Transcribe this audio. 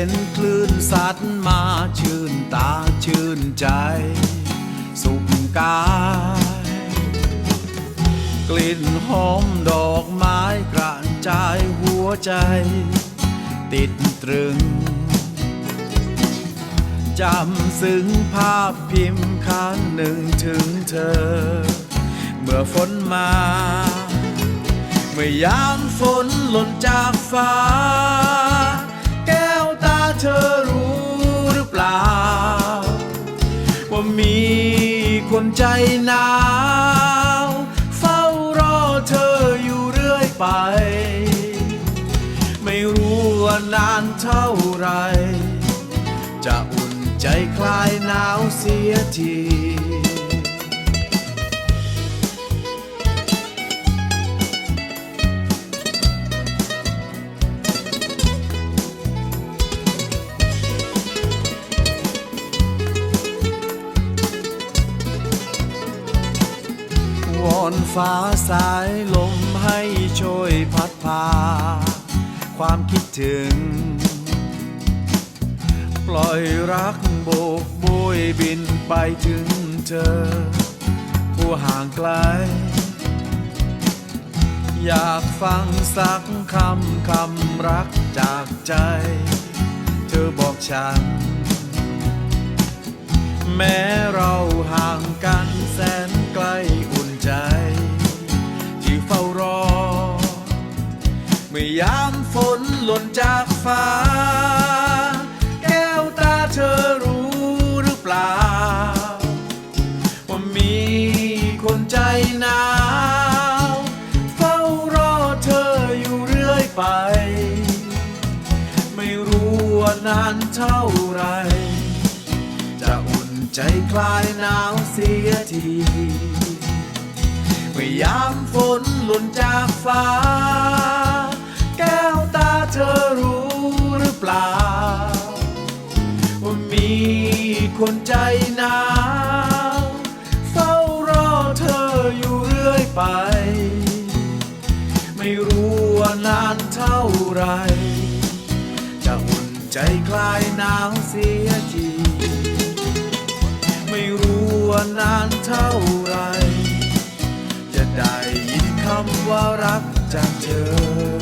ห็นคลื่นสัตว์มาชื่นตาชื่นใจ สุขกาย กลิ่นหอมดอกไม้กระจายหัวใจ ติดตรึงจำซึ้งภาพพิมพ์ค้างหนึ่งถึงเธอ เมื่อฝนมา เมื่อยามฝนหล่นจากฟ้า เธอรู้หรือเปล่า ว่ามีคนใจหนาว เฝ้ารอเธออยู่เรื่อยไป ไม่รู้ว่านานเท่าไร จะอุ่นใจคลายหนาวเสียที ฟ้าสายลมให้ช่วยพัดพา ความคิดถึง ปล่อยรักโบกโบยบินไปถึงเธอ ผู้ห่างไกล อยากฟังสักคำคำรักจากใจ เธอบอกฉัน แม้เราห่างกัน มื่อยามฝนหล่นจากฟ้า แก้วตาเธอรู้หรือเปล่า ว่ามีคนใจหนาวเฝ้ารอเธออยู่เรื่อยไป ไม่รู้ว่านานเท่าไร จะอุ่นใจคลายหนาวเสียทีเมื่อยามฝนหล่นจากฟ้า คนใจหนาวเฝ้ารอเธออยู่เรื่อยไป ไม่รู้ว่านานเท่าไร จะอุ่นใจคลายหนาวเสียที ไม่รู้ว่านานเท่าไร จะได้ยินคำว่ารักจากเธอ